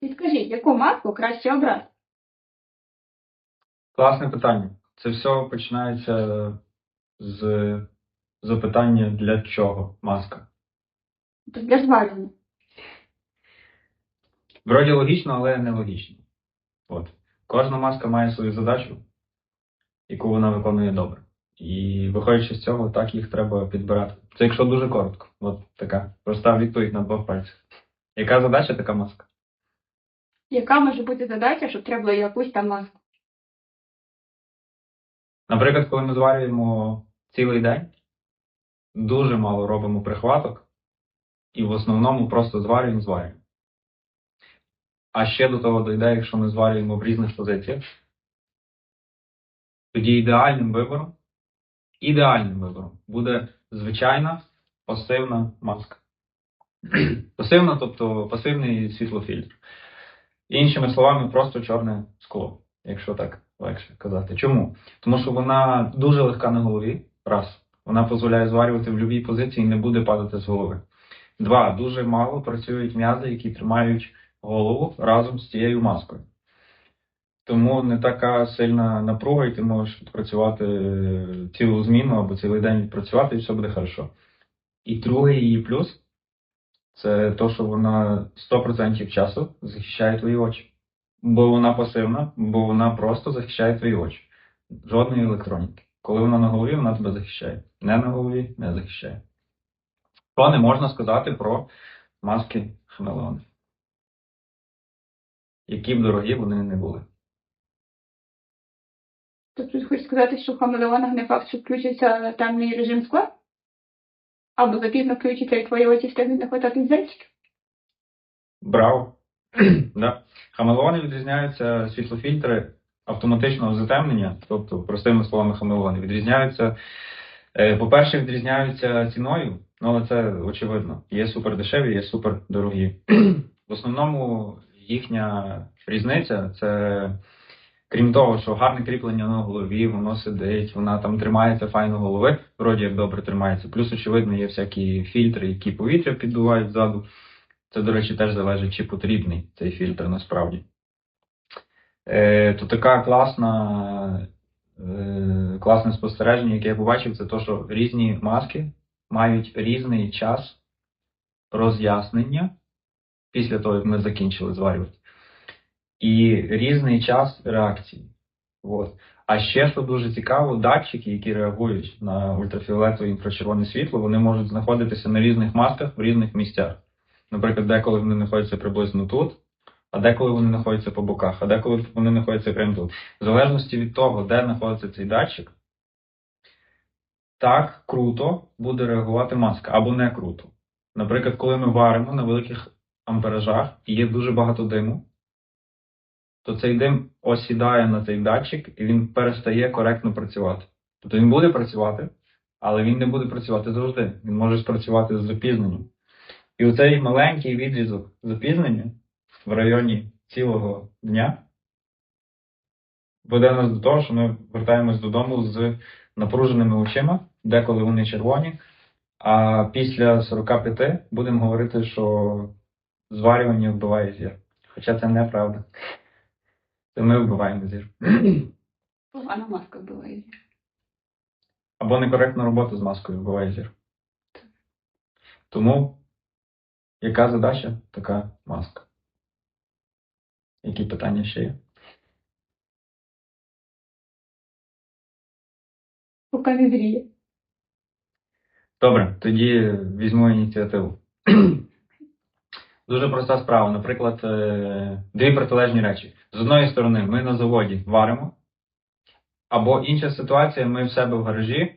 Підкажіть, яку маску краще обрати? Класне питання. Це все починається з запитання для чого маска. Для зваження. Вроді логічно, але не логічно. От. Кожна маска має свою задачу, яку вона виконує добре. І виходячи з цього, так їх треба підбирати. Це якщо дуже коротко. От така проста відповідь на двох пальцях. Яка задача, така маска? Яка може бути задача, щоб треба якусь там маску? Наприклад, коли ми зварюємо цілий день, дуже мало робимо прихваток, і в основному просто зварюємо, зварюємо. А ще до того дійде, якщо ми зварюємо в різних позиціях, тоді ідеальним вибором, ідеальним вибором буде звичайна пасивна маска. Пасивна, тобто пасивний світлофільтр. Іншими словами, просто чорне скло, якщо так легше казати. Чому? Тому що вона дуже легка на голові. Раз. Вона дозволяє зварювати в будь-якій позиції і не буде падати з голови. Два. Дуже мало працюють м'язи, які тримають голову разом з цією маскою. Тому не така сильна напруга, і ти можеш працювати цілу зміну або цілий день відпрацювати, і все буде хорошо. І другий її плюс це те, що вона 100% часу захищає твої очі. Бо вона пасивна, бо вона просто захищає твої очі. Жодної електроніки. Коли вона на голові, вона тебе захищає. Не на голові, не захищає. То не можна сказати про маски хамелеони. Які б дорогі вони не були. Тобто хочеш сказати, що в хамелеонах не факт, що включиться темний режим скла? Включиться і твої встигнуть не хватати зайчиків? Браво! да. Хамелеони відрізняються світлофільтри автоматичного затемнення, тобто, простими словами, хамелеони, відрізняються. е, По-перше, відрізняються ціною, ну але це очевидно. Є супер дешеві, є супер дорогі. В основному їхня різниця це, крім того, що гарне кріплення на голові, воно сидить, вона там тримається файно голови, вроді як добре тримається. Плюс, очевидно, є всякі фільтри, які повітря піддувають ззаду. Це, до речі, теж залежить, чи потрібний цей фільтр насправді. Е, то така класна, е, класне спостереження, яке я побачив, це те, що різні маски мають різний час роз'яснення після того, як ми закінчили зварювати. І різний час реакції. От. А ще, що дуже цікаво, датчики, які реагують на ультрафіолетове інфрачервоне світло, вони можуть знаходитися на різних масках в різних місцях. Наприклад, деколи вони знаходяться приблизно тут, а деколи вони знаходяться по боках, а деколи вони знаходяться прямо тут. В залежності від того, де знаходиться цей датчик, так круто буде реагувати маска або не круто. Наприклад, коли ми варимо на великих амперажах і є дуже багато диму, то цей дим осідає на цей датчик і він перестає коректно працювати. Тобто він буде працювати, але він не буде працювати завжди. Він може спрацювати з запізненням. І оцей маленький відрізок запізнення в районі цілого дня веде нас до того, що ми вертаємось додому з напруженими очима, деколи вони червоні. А після 45 будемо говорити, що зварювання вбиває зір. Хоча це неправда. Це ми вбиваємо зір. Погана маска буває. Або некоректна робота з маскою вбиває зір. Тому яка задача, така маска. Які питання ще є? Поки не зріє. Добре, тоді візьму ініціативу. Дуже проста справа. Наприклад, е, дві протилежні речі. З одної сторони, ми на заводі варимо, або інша ситуація, ми в себе в гаражі е,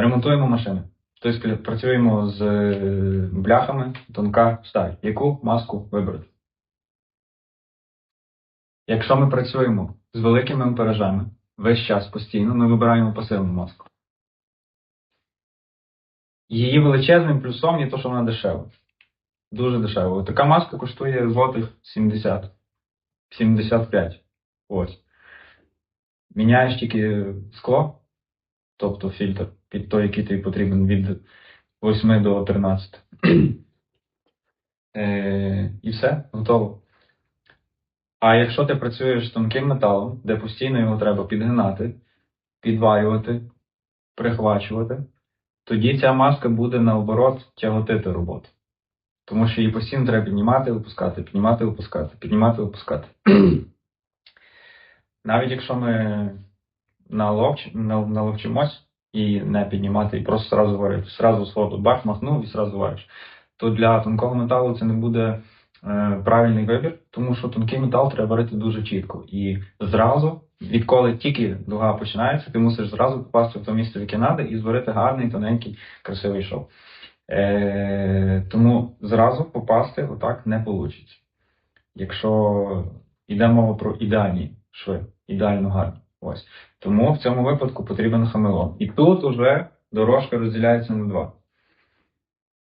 ремонтуємо машини. Тобто працюємо з е, бляхами, тонка сталь. Яку маску вибрати? Якщо ми працюємо з великими амперажами весь час постійно, ми вибираємо пасивну маску. Її величезним плюсом є те, що вона дешева. Дуже дешева. Така маска коштує злотих 70. 75. Ось. Міняєш тільки скло, тобто фільтр, під той, який тобі потрібен від 8 до 13. Е, і все, готово. А якщо ти працюєш з тонким металом, де постійно його треба підгинати, підварювати, прихвачувати, тоді ця маска буде наоборот тяготити роботу. Тому що її постійно треба піднімати, випускати, піднімати, випускати, піднімати, випускати. Навіть якщо ми наловч, нал- наловчимось і не піднімати, і просто сразу варити, сразу сходу бах, махнув і сразу вариш, то для тонкого металу це не буде е, правильний вибір, тому що тонкий метал треба варити дуже чітко. І зразу, відколи тільки дуга починається, ти мусиш зразу попасти в те місце, в яке треба, і зварити гарний, тоненький, красивий шов. Е, тому зразу попасти отак не вийде. Якщо йде мова про ідеальні шви, ідеально гарні. Ось. Тому в цьому випадку потрібен хамелон. І тут уже дорожка розділяється на два.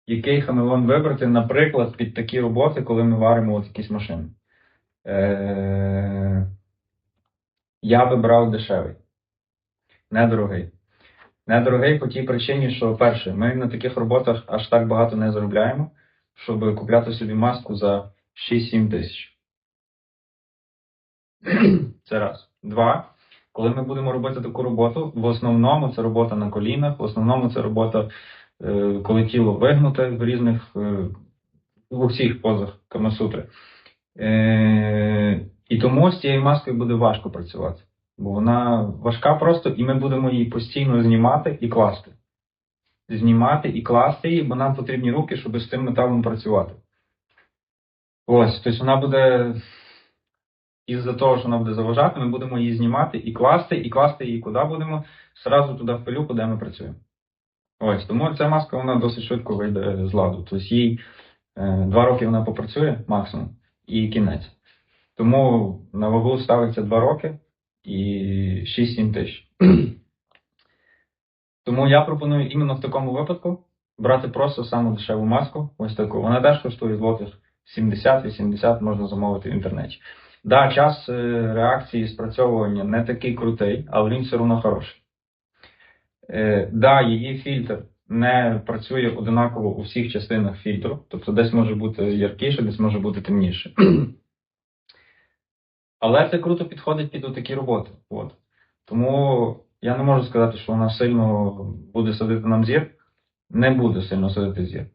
Який хамелон вибрати, наприклад, під такі роботи, коли ми варимо от якісь машини? Е- я би брав дешевий, недорогий. Недорогий по тій причині, що перше, ми на таких роботах аж так багато не заробляємо, щоб купляти собі маску за 6-7 тисяч. Це раз. Два. Коли ми будемо робити таку роботу, в основному це робота на колінах, в основному це робота, е, коли тіло вигнуте в різних е, в усіх позах Камасутри. Е, і тому з цією маскою буде важко працювати. Бо вона важка просто, і ми будемо її постійно знімати і класти. Знімати і класти її, бо нам потрібні руки, щоб з цим металом працювати. Ось, тобто вона буде із-за того, що вона буде заважати, ми будемо її знімати і класти, і класти її куди будемо? Сразу туди в пилюку, де ми працюємо. Ось, тому ця маска вона досить швидко вийде з ладу. Тобто їй е, два роки вона попрацює максимум і кінець. Тому на вагу ставиться два роки і 6-7 тисяч. Тому я пропоную іменно в такому випадку брати просто саму дешеву маску. Ось таку. Вона теж коштує злотих 70-80, можна замовити в інтернеті. Да, час е, реакції спрацьовування не такий крутий, але він все одно хороший. Е, да, її фільтр не працює одинаково у всіх частинах фільтру, тобто десь може бути яркіше, десь може бути темніше. Але це круто підходить під такі роботи. От. Тому я не можу сказати, що вона сильно буде садити нам зір. Не буде сильно садити зір.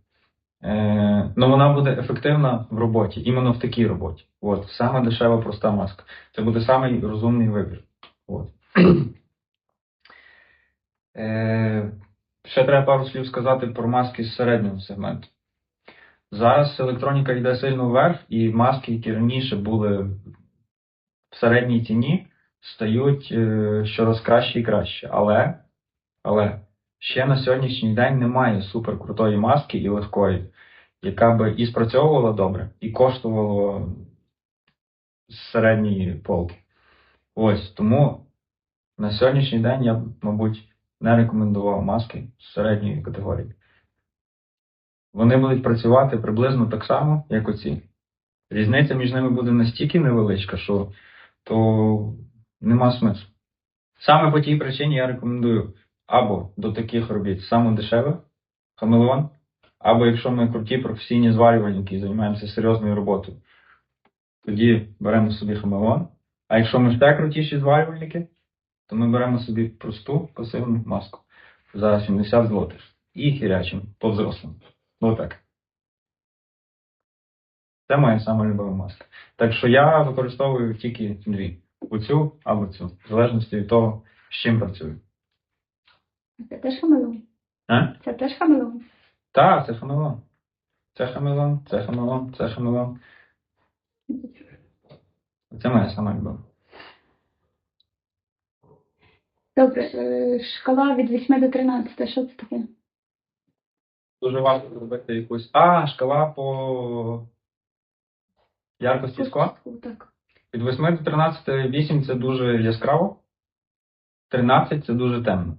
Е, ну вона буде ефективна в роботі, іменно в такій роботі. От, саме дешева проста маска. Це буде самий розумний вибір. От. Е, ще треба пару слів сказати про маски з середнього сегменту. Зараз електроніка йде сильно вверх, і маски, які раніше були в середній ціні, стають е, щораз краще і краще. Але, але ще на сьогоднішній день немає суперкрутої маски і легкої, яка би і спрацьовувала добре, і коштувала з середньої полки. Ось тому на сьогоднішній день я б, мабуть, не рекомендував маски з середньої категорії. Вони будуть працювати приблизно так само, як оці. Різниця між ними буде настільки невеличка, що то нема смислу. Саме по тій причині я рекомендую або до таких робіт саме дешеве хамелеон, або якщо ми круті професійні зварювальники і займаємося серйозною роботою, тоді беремо собі хамелеон. А якщо ми ще крутіші зварювальники, то ми беремо собі просту пасивну маску за 70 злотих і хірячим по взрослому. Отак. Це моя сама любима маска. Так що я використовую тільки дві: оцю або цю, в залежності від того, з чим працюю. Це теж хамелеон. А? Це теж хамелеон. Так, це хамелон. Це хамелон, це хамелон, це хамелон. Це моя сама любима. Добре, е, шкала від 8 до 13, що це таке? Дуже важко зробити якусь. А, шкала по яркості скла. Так. Від 8 до 13 8 це дуже яскраво, 13 це дуже темно.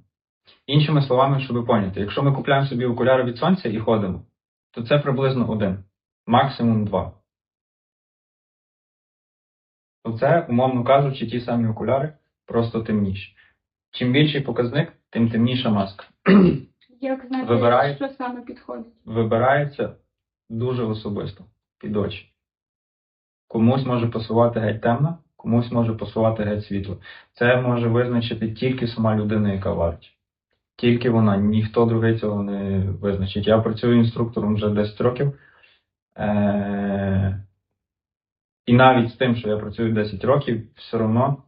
Іншими словами, щоб ви поняти, якщо ми купляємо собі окуляри від сонця і ходимо, то це приблизно один, максимум два. Оце, умовно кажучи, ті самі окуляри, просто темніші. Чим більший показник, тим темніша маска. Як знати, Вибирай. що саме підходить? Вибирається дуже особисто. під очі. Комусь може пасувати геть темно, комусь може пасувати геть світло. Це може визначити тільки сама людина, яка варить. Тільки вона, ніхто другий цього не визначить. Я працюю інструктором вже 10 років. Е- і навіть з тим, що я працюю 10 років, все одно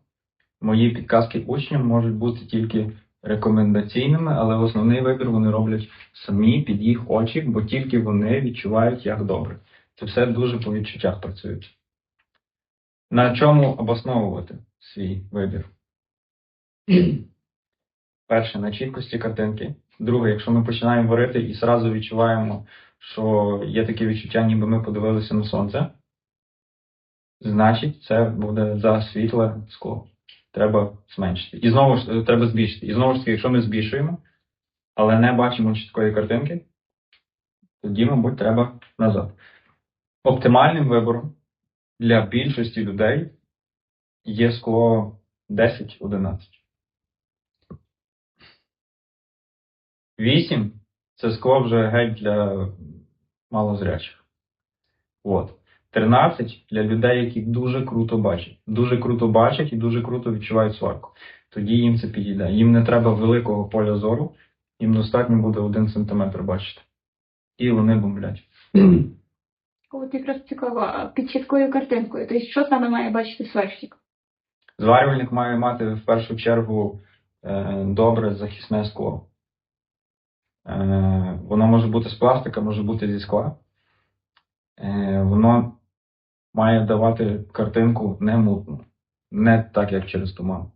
мої підказки учням можуть бути тільки рекомендаційними, але основний вибір вони роблять самі під їх очі, бо тільки вони відчувають, як добре. Це все дуже по відчуттях працюють. На чому обосновувати свій вибір? Перше, на чіткості картинки. Друге, якщо ми починаємо варити і зразу відчуваємо, що є таке відчуття, ніби ми подивилися на сонце, значить це буде за світле скло. Треба зменшити. І знову ж е, треба збільшити. І знову ж таки, якщо ми збільшуємо, але не бачимо чіткої картинки, тоді, мабуть, треба назад. Оптимальним вибором для більшості людей є скло 10-11. 8 це скло вже геть для малозрячих. От. 13 для людей, які дуже круто бачать. Дуже круто бачать і дуже круто відчувають сварку. Тоді їм це підійде. Їм не треба великого поля зору, їм достатньо буде 1 см бачити. І вони бомблять. От якраз цікаво, під чіткою картинкою. Тобто, що саме має бачити сварщик? Зварювальник має мати в першу чергу е, добре захисне скло. Е, воно може бути з пластика, може бути зі скла. Е, воно має давати картинку не мутну, не так, як через туман.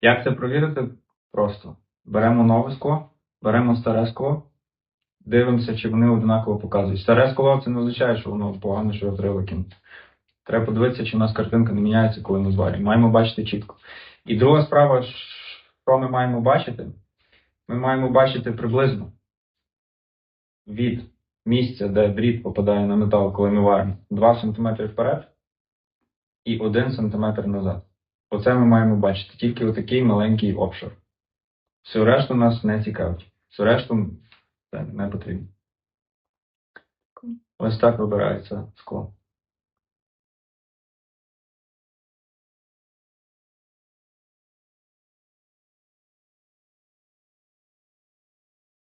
Як це провірити? Просто беремо нове скло, беремо старе скло, дивимося, чи вони однаково показують. Старе скло це не означає, що воно погано, що його треба викинути. Треба подивитися, чи у нас картинка не міняється, коли ми зварюємо. Маємо бачити чітко. І друга справа, що ми маємо бачити? Ми маємо бачити приблизно від місця, де дріт попадає на метал, коли ми варимо, 2 см вперед і 1 см назад. Оце ми маємо бачити. Тільки отакий маленький обшир. Все решту нас не цікавить. Все решту не потрібно. Ось так вибирається скло.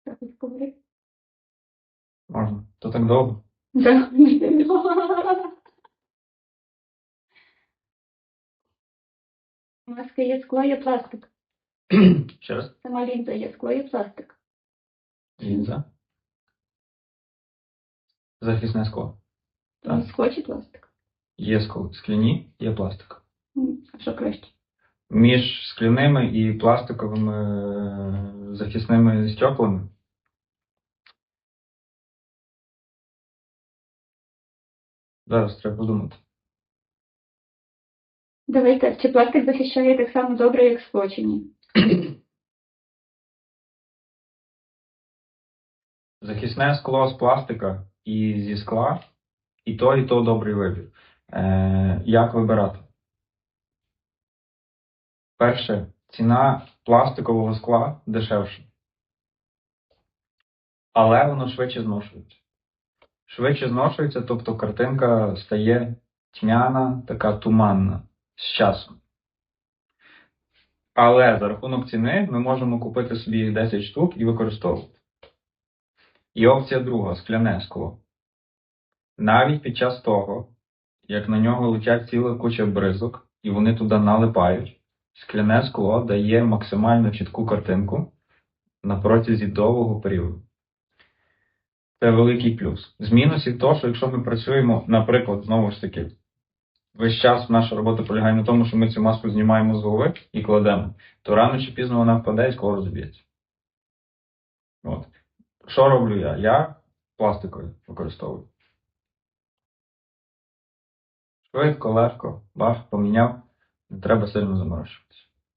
Так. Можна. То так довго. Да. Маска є скло, є пластик. Ще раз. Сама лінза є скло, є пластик. Лінза. Захисне скло. Так. Скло чи пластик? Є скло. Скляні, є пластик. А що краще? Між скляними і пластиковими е, захисними стеклами Зараз треба подумати. Давайте, чи пластик захищає так само добре, як скло, чи ні? Захисне скло з пластика і зі скла, і то, і то добрий вибір. Е, як вибирати? Перше, ціна пластикового скла дешевша. Але воно швидше зношується. Швидше зношується, тобто картинка стає тьмяна, така туманна з часом. Але за рахунок ціни ми можемо купити собі їх 10 штук і використовувати. І опція друга скляне скло. Навіть під час того, як на нього летять ціла куча бризок, і вони туди налипають, скляне скло дає максимально чітку картинку на протязі довгого періоду. Це великий плюс. З мінусів то, що якщо ми працюємо, наприклад, знову ж таки, весь час наша робота полягає на тому, що ми цю маску знімаємо з голови і кладемо, то рано чи пізно вона впаде і скоро розіб'ється. От. Що роблю я? Я пластикові використовую. Швидко, легко, бах, поміняв. Не треба сильно заморочуватися.